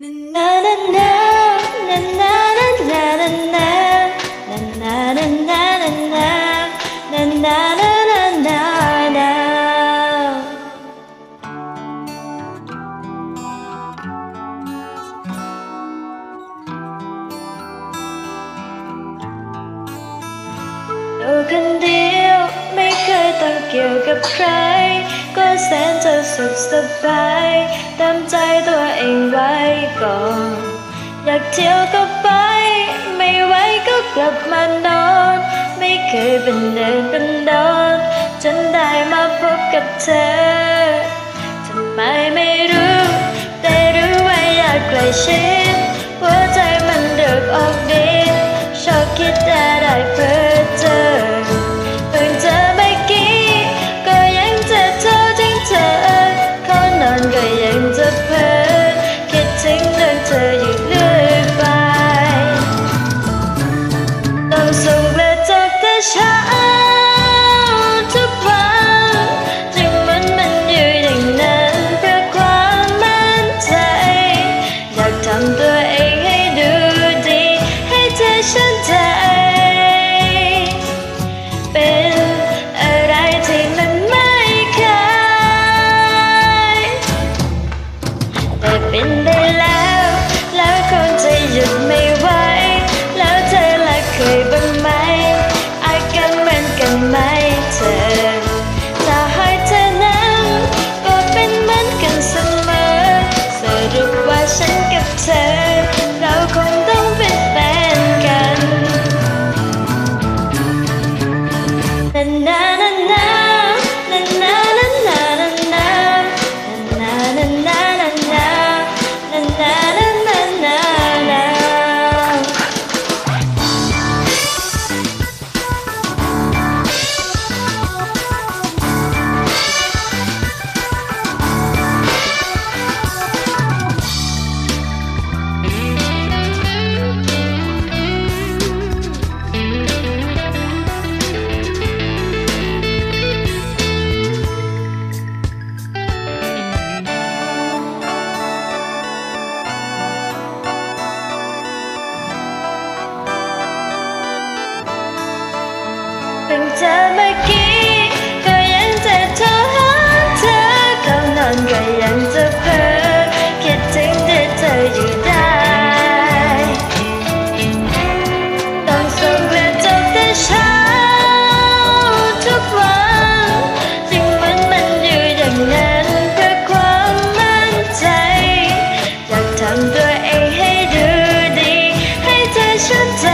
อยู่คนเดียวไม่เคยต้องเกี่ยวกับใคร ก็แสนจะสุขสบาย ก่อน อยากเที่ยวก็ไป ไม่ไหวก็กลับมานอน ไม่เคยเป็นเดินเป็นดอนจนได้มาพบกับเธอทำไมไม่รู้ แต่รู้ว่าอยากใกล้ชิดหัวใจมันเดือดออกดิชอบคิดอะไรเพ้อเจอ ส่งกระจกแต่เช้าทุกวันจึงมันมันอยู่อย่างนั้นเพื่อความมั่นใจ อยากทำตัวเองให้ดูดี ให้เธอชื่นใจ เพิ่งเจอเมื่อกี้ก็ยังจะโทรหาเธอเข้านอนก็ยังจะเพ้อคิดถึงแต่เธออยู่ได้ต้องส่งกระจกแต่เช้าทุกวันจึงมือนมันอยู่อย่างนั้นเพื่อความมั่นใจอยากทำตัวเองให้ดูดีให้เธอชื่นใจ